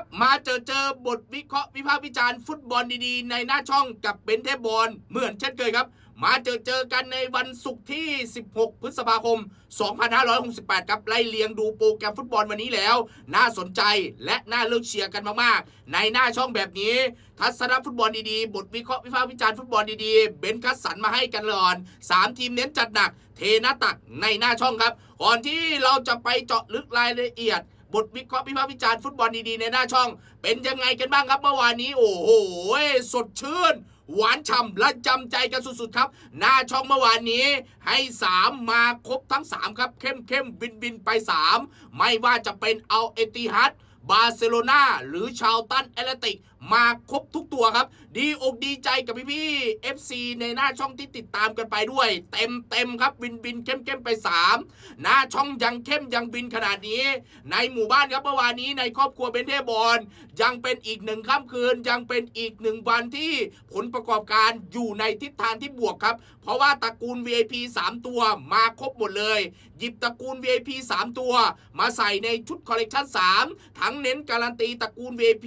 ับมาเจอเจอบทวิเคราะห์วิพากษ์วิจารณ์ฟุตบอลดีๆ ในหน้าช่องกับเบนเทบอลเหมือนเช่นเคยครับ มาเจอเจอกันในวันศุกร์ที่ 16 พฤษภาคม 2568 ครับไล่เลียงดูโปรแกรมฟุตบอลวันนี้แล้ว น่าสนใจและน่าเลือกเชียร์กันมากๆ ในหน้าช่องแบบนี้ ทัศนฟุตบอลดีๆ บทวิเคราะห์วิพากษ์วิจารณ์ฟุตบอลดีๆ เบนคัดสรรมาให้กันก่อนสามทีมเน้นจัดหนัก เทหน้าตักในหน้าช่องครับ ก่อนที่เราจะไปเจาะลึกรายละเอียด บทวิเคราะห์วิพากษ์วิจารณ์ฟุตบอลดีๆในหน้าช่อง เป็นยังไงกันบ้างครับเมื่อวานนี้ โอ้โหสดชื่น หวานฉ่ำและจำใจกันสุดๆครับ หน้าช่องเมื่อวานนี้ ให้ 3 มาครบทั้ง 3 ครับ เข้มเข้มบินบินไป 3 ไม่ว่าจะเป็นเอาเอติฮัดบาร์เซโลนาหรือชาวตันแอตเลติก มาครบทุกตัวครับ ดีอกดีใจกับพี่ๆ FC ในหน้าช่องที่ติดตามกันไปด้วย เต็มเต็มครับบินบินเข้มเข้มไป 3 หน้าช่องยังเข้มยังบินขนาดนี้ ในหมู่บ้านครับเมื่อวานนี้ในครอบครัวเบนเทบอลยังเป็นอีกหนึ่งค่ำคืน ยังเป็นอีกหนึ่งวันที่ผลประกอบการอยู่ในทิศทางที่บวกครับ เพราะว่าตระกูล VIP 3 ตัวมาครบหมดเลย หยิบตระกูล VIP 3 ตัว มาใส่ในชุดคอลเลกชัน3 ทั้งเน้นการันตีตระกูล VIP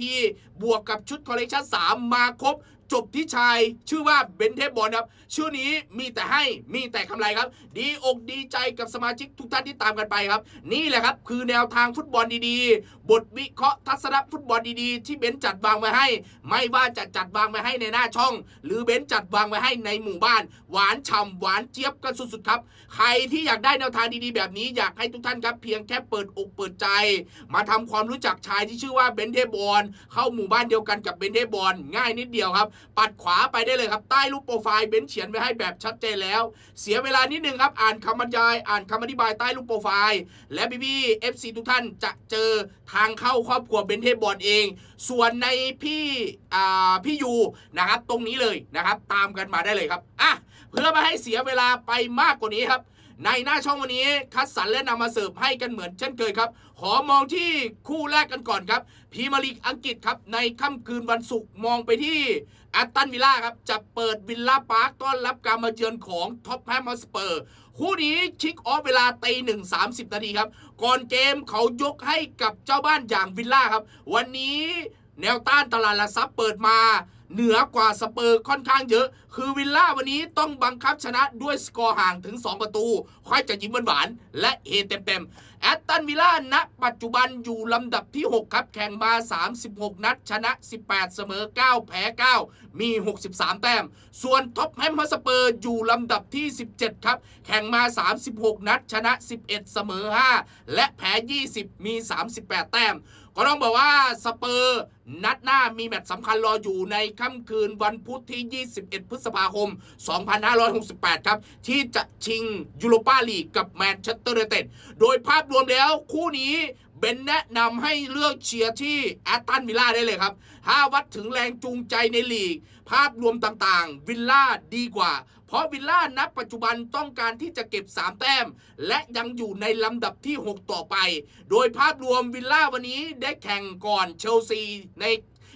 บวกกับชุดคอลเลกชัน3 มาครบ จบที่ชายชื่อว่าเบนเทบอลครับ ชื่อนี้มีแต่ให้มีแต่คำไรครับ ดีอกดีใจกับสมาชิกทุกท่านที่ตามกันไปครับ นี่แหละครับคือแนวทางฟุตบอลดีๆ บทวิเคราะห์ทัศนฟุตบอลดีๆ ที่เบนจัดวางไว้ให้ ไม่ว่าจะจัดวางไว้ให้ในหน้าช่อง หรือเบนจัดวางไว้ให้ในหมู่บ้าน หวานฉ่ำหวานเจี๊ยบกันสุดๆครับ ใครที่อยากได้แนวทางดีๆ แบบนี้อยากให้ทุกท่านครับ เพียงแค่เปิดอกเปิดใจ มาทำความรู้จักชายที่ชื่อว่าเบนเทบอลเข้าหมู่บ้านเดียวกันกับเบนเทบอลง่ายนิดเดียวครับปัดขวาไปได้เลยครับ ใต้รูปโปรไฟล์เบนเขียนไว้ให้แบบชัดเจนแล้ว เสียเวลานิดนึงครับ อ่านคำบรรยาย อ่านคำอธิบายใต้รูปโปรไฟล์ และพี่พี่เอฟซีทุกท่านจะเจอทางเข้าครอบครัวเบนเทบอลเอง ส่วนในพี่อ่าพี่ยูนะครับตรงนี้เลยนะครับ ตามกันมาได้เลยครับอะเพื่อไม่ให้เสียเวลาไปมากกว่านี้ครับ ในหน้าช่องวันนี้คัดสรรและนำมาเสิร์ฟให้กันเหมือนเช่นเคยครับ ขอมองที่คู่แรกกันก่อนครับพีเมาลีกอังกฤษครับ ในค่ำคืนวันศุกร์มองไปที่แอตตันวิลล่าครับ จะเปิดวิลล่าพาร์คต้อนรับการมาเยือนของท็อปแฮมสเปอร์คู่นี้คิกออฟเวลาตีหนึ่งสามสิบนาทีครับ ก่อนเกมเขายกให้กับเจ้าบ้านอย่างวิลล่าครับ วันนี้แนวต้านตลาดหลักทรัพย์เปิดมา เหนือกว่าสเปอร์ค่อนข้างเยอะ คือวิลล่าวันนี้ต้องบังคับชนะด้วยสกอร์ห่างถึง 2 ประตู ค่อยจะยิ้มหวานและเฮเต็มๆแอตตันวิลล่าณปัจจุบันอยู่ลำดับที่ 6 ครับแข่งมา 36 นัด ชนะ 18 เสมอ 9 แพ้ 9 มี 63 แต้ม ส่วนท็อปแฮมฮอสเปอร์อยู่ลำดับที่ 17 ครับ แข่งมา 36 นัด ชนะ 11 เสมอ 5 และแพ้ 20 มี 38 แต้ม ก็ต้องบอกว่าสเปอร์นัดหน้ามีแมตช์สำคัญรออยู่ในค่ำคืนวันพุธที่ 21 พฤษภาคม 2568 ครับ ที่จะชิงยูโรปาลีกกับแมนเชสเตอร์ยูไนเต็ดโดยภาพรวมแล้วคู่นี้เบนแนะนำให้เลือกเชียร์ที่แอตตันวิลล่าได้เลยครับ ถ้าวัดถึงแรงจูงใจในลีก ภาพรวมต่างๆ วิลล่าดีกว่าเพราะวิลล่านับปัจจุบันต้องการที่จะเก็บ 3 แต้ม และยังอยู่ในลำดับที่ 6 ต่อไป โดยภาพรวมวิลล่าวันนี้ได้แข่งก่อนเชลซีใน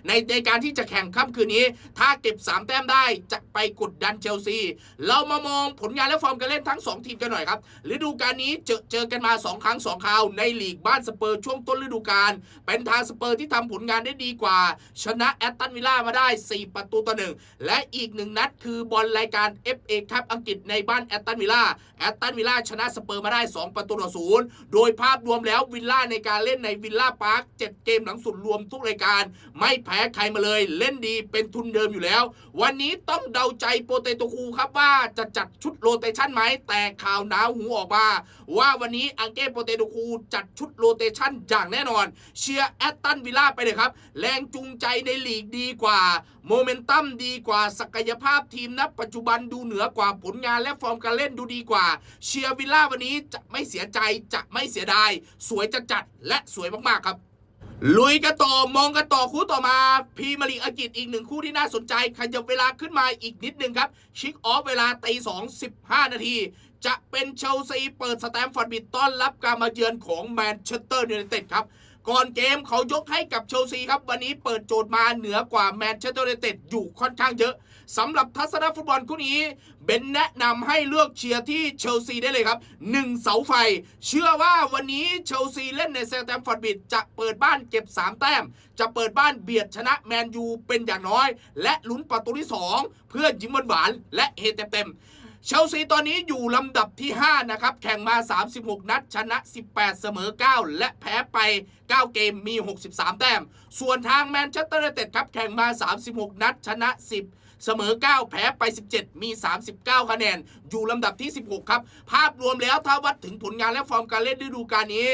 ในในการที่จะแข่งค่ำคืนนี้ ถ้าเก็บ 3 แต้มได้จะไปกดดันเชลซี เรามามองผลงานและฟอร์มการเล่นทั้ง 2 ทีมกันหน่อยครับฤดูกาลนี้เจอเจอกันมา 2 ครั้ง 2 คราว ในลีกบ้านสเปอร์ช่วงต้นฤดูกาลเป็นทางสเปอร์ที่ทำผลงานได้ดีกว่า ชนะแอตตันวิลล่ามาได้ 4 ประตูต่อหนึ่งและอีกหนึ่งนัดคือบอลรายการ FA คัพอังกฤษในบ้านแอตตันวิลล่าแอตตันวิลล่าชนะสเปอร์มาได้ 2 ประตูต่อศูนย์โดยภาพรวมแล้ววิลล่าในการเล่นในวิลล่าพาร์ค7เกมหลังสุดรวมทุกรายการไม่แพ้ใครมาเลย เล่นดีเป็นทุนเดิมอยู่แล้ว วันนี้ต้องเดาใจโปเตโตคูครับว่าจะจัดชุดโรเตชันไหมแต่ข่าวหนาวหูออกมาว่าวันนี้อังเก้โปเตโตคูจัดชุดโรเตชันอย่างแน่นอน เชียร์แอตตันวิลล่าไปเลยครับ แรงจูงใจในลีกดีกว่า โมเมนตัมดีกว่าศักยภาพทีมนับปัจจุบันดูเหนือกว่าผลงานและฟอร์มการเล่นดูดีกว่า เชียร์วิลล่าวันนี้จะไม่เสียใจจะไม่เสียดาย สวยจะจัดและสวยมากๆครับ ลุยกันต่อมองกันต่อคู่ต่อมาพีมาลีอังกฤษอีกหนึ่งคู่ที่น่าสนใจขยับเวลาขึ้นมาอีกนิดนึงครับ ชิกออฟเวลาตีสองสิบห้านาที จะเป็นเชลซีเปิดสแตมฟอร์ดบิดต้อนรับการมาเยือนของแมนเชสเตอร์ยูไนเต็ดครับ ก่อนเกมเขายกให้กับเชลซีครับ วันนี้เปิดโจทย์มาเหนือกว่าแมนเชสเตอร์ยูไนเต็ดอยู่ค่อนข้างเยอะ สำหรับทัศนฟุตบอลคู่นี้เบนแนะนำให้เลือกเชียร์ที่เชลซีได้เลยครับหนึ่งเสาไฟ เชื่อว่าวันนี้เชลซีเล่นในเซลแตมฟอร์ดบิดจะเปิดบ้านเก็บ 3 แต้ม จะเปิดบ้านเบียดชนะแมนยูเป็นอย่างน้อย และลุ้นประตูที่ 2 เพื่อยิ้มหวานและเฮเต็มเชลซีตอนนี้อยู่ลำดับที่ 5 นะครับ แข่งมา 36 นัด ชนะ 18 เสมอ 9 และแพ้ไป 9 เกมมี 63 แต้ม ส่วนทางแมนเชสเตอร์ยูไนเต็ดครับ แข่งมา 36 นัด ชนะ 10 เสมอ 9 แพ้ไป 17 มี 39 คะแนน อยู่ลำดับที่ 16 ครับ ภาพรวมแล้วถ้าวัดถึงผลงานและฟอร์มการเล่นฤดูกาลนี้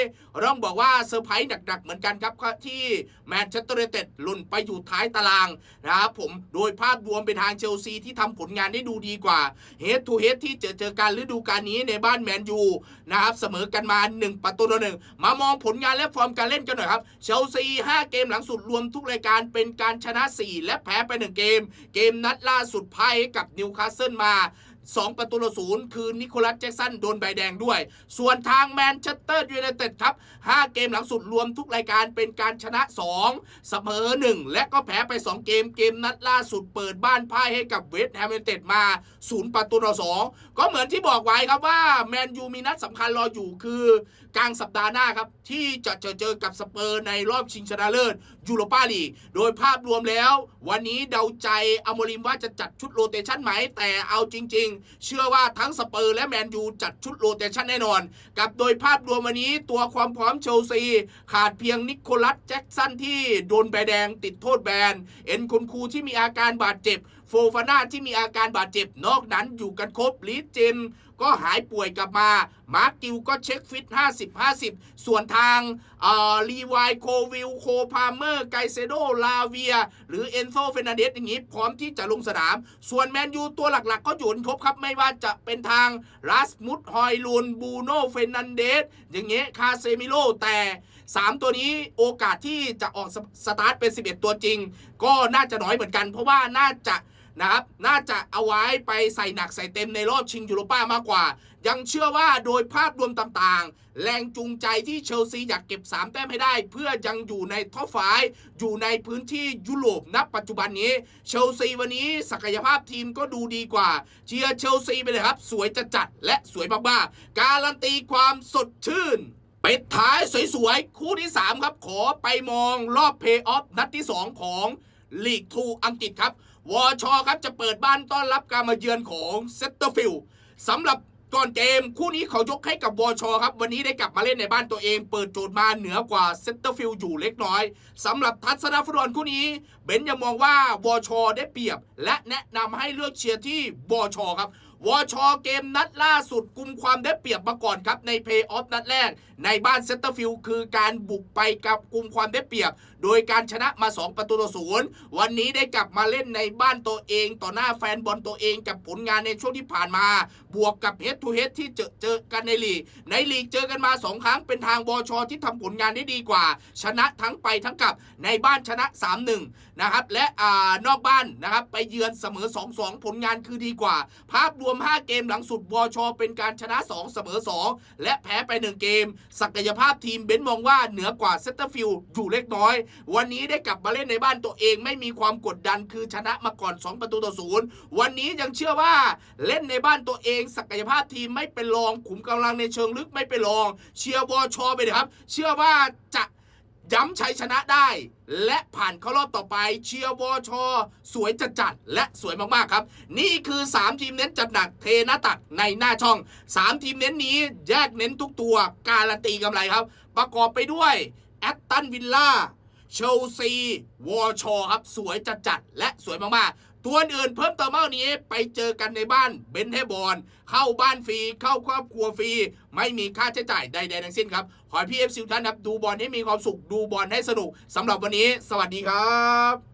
ต้องบอกว่าเซอร์ไพรส์หนัก ๆ เหมือนกันครับ ที่แมนเชสเตอร์ยูไนเต็ดหล่นไปอยู่ท้ายตารางนะครับผมโดยภาพรวมเป็นทางเชลซีที่ทำผลงานได้ดูดีกว่าเฮดทูเฮดที่เจอเจอการฤดูกาลนี้ในบ้านแมนยูนะครับเสมอกันมา 1 ประตูต่อหนึ่งมามองผลงานและฟอร์มการเล่นกันหน่อยครับเชลซี 5 เกมหลังสุดรวมทุกรายการเป็นการชนะ 4 และแพ้ไป 1 เกม เกมนัดล่าสุดพ่ายกับนิวคาสเซิลมา 2 ประตูต่อศูนย์คือนิโคลัสแจ็กสันโดนใบแดงด้วย ส่วนทางแมนเชสเตอร์ยูไนเต็ดครับ5เกมหลังสุดรวมทุกรายการเป็นการชนะ 2 เสมอ 1 และก็แพ้ไป 2 เกมเกมนัดล่าสุดเปิดบ้านพ่ายให้กับเวสต์แฮมยูไนเต็ดมา 0 ประตูต่อ2ก็เหมือนที่บอกไว้ครับว่าแมนยูมีนัดสำคัญรออยู่คือกลางสัปดาห์หน้าครับที่จะเจอเจอกับสเปอร์ในรอบชิงชนะเลิศ ยูโรปาลีก โดยภาพรวมแล้ว วันนี้เดาใจอโมริมว่าจะจัดชุดโรเตชันไหม แต่เอาจริง ๆ เชื่อว่าทั้งสเปอร์และแมนยูจัดชุดโรเตชันแน่นอน กับโดยภาพรวมวันนี้ตัวความพร้อมเชลซี ขาดเพียงนิโคลัสแจ็กสันที่โดนใบแดงติดโทษแบน เอ็นคุณครูที่มีอาการบาดเจ็บ โฟฟาน่าที่มีอาการบาดเจ็บนอกนั้นอยู่กันครบลีดเจม ก็หายป่วยกลับมา มาร์กิวก็เช็คฟิต 50-50 ส่วนทางรีวายโควิลโคพาเมอร์ไกเซโดลาเวีย หรือเอนโซเฟนันเดสอย่างนี้ พร้อมที่จะลงสนาม ส่วนแมนยูตัวหลักๆ ก็อยู่ครบครับไม่ว่าจะเป็นทางรัสมุดฮอยลุนบูโนเฟนันเดสอย่างเงี้ยคาเซมิโลแต่ 3 ตัวนี้โอกาสที่จะออกสสตาร์ทเป็น 11 ตัวจริง ก็น่าจะน้อยเหมือนกัน เพราะว่าน่าจะ นะครับน่าจะเอาไว้ไปใส่หนักใส่เต็มในรอบชิงยูโรป้ามากกว่า ยังเชื่อว่าโดยภาพรวมต่างๆ แรงจูงใจที่เชลซีอยากเก็บ 3 แต้มให้ได้ เพื่อยังอยู่ในท็อปไฟอยู่ในพื้นที่ยุโรปณปัจจุบันนี้ เชลซีวันนี้ศักยภาพทีมก็ดูดีกว่า เชียร์เชลซีไปเลยครับ สวยจะจัดและสวยมากๆการันตีความสดชื่นปิดท้ายสวยๆ คู่ที่ 3 ครับ ขอไปมองรอบเพย์ออฟนัดที่ 2 ของ ลีกทูอังกฤษครับวอชอครับจะเปิดบ้านต้อนรับการมาเยือนของเซตเตอร์ฟิลด์สำหรับก่อนเกมคู่นี้เขายกให้กับวอชอครับ วันนี้ได้กลับมาเล่นในบ้านตัวเอง เปิดโจทย์มาเหนือกว่าเซตเตอร์ฟิลอยู่เล็กน้อยสำหรับทัศนฟุตบอลคู่นี้ เบนยังมองว่าวอชอได้เปรียบ และแนะนำให้เลือกเชียร์ที่วอชอครับวอชอเกมนัดล่าสุดกุมความได้เปรียบมาก่อนครับ ในเพย์ออฟนัดแรก ในบ้านเซนเตอร์ฟิลคือการบุกไปกับกุมความได้เปรียบ โดยการชนะมา 2 ประตูต่อศูนย์วันนี้ได้กลับมาเล่นในบ้านตัวเอง ต่อหน้าแฟนบอลตัวเองกับผลงานในช่วงที่ผ่านมา บวกกับเฮดทูเฮดที่เจอเจอกันในลีกในลีกเจอกันมา 2 ครั้งเป็นทางวอชอที่ทำผลงานได้ดีกว่า ชนะทั้งไปทั้งกลับในบ้านชนะ 3-1 นะครับและอ่านอกบ้านนะครับไปเยือนเสมอ 2-2 ผลงานคือดีกว่า ภาพรวม 5 เกมหลังสุดวอชอเป็นการชนะ 2 เสมอ 2 และแพ้ไป 1 เกม ศักยภาพทีมเบนมองว่าเหนือกว่าเซตเตอร์ฟิลด์อยู่เล็กน้อยวันนี้ได้กลับมาเล่นในบ้านตัวเองไม่มีความกดดันคือชนะมาก่อน 2 ประตูต่อศูนย์วันนี้ยังเชื่อว่าเล่นในบ้านตัวเอง ศักยภาพทีมไม่เป็นรองขุมกำลังในเชิงลึกไม่เป็นรอง เชียร์วอชอไปเลยครับ เชื่อว่าจะย้ำชัยชนะได้ และผ่านเข้ารอบต่อไป เชียร์วอชอสวยจัดจัดและสวยมาก ๆ ครับ นี่คือ 3 ทีมเน้นจัดหนักเทหน้าตักในหน้าช่อง 3 ทีมเน้นนี้แยกเน้นทุกตัว การันตีกำไรครับ ประกอบไปด้วยแอตตันวิลล่า เชลซีวอชอครับสวยจัดจัดๆและสวยมากๆ ตัวอื่นเพิ่มเติมมากกว่านี้ไปเจอกันในบ้านเบนเทบอลเข้าบ้านฟรี เข้าครอบครัวฟรี ไม่มีค่าใช้จ่ายใดๆทั้งสิ้นครับ ขอให้พี่เอฟซีท่านครับดูบอลให้มีความสุขดูบอลให้สนุกสำหรับวันนี้ สวัสดีครับ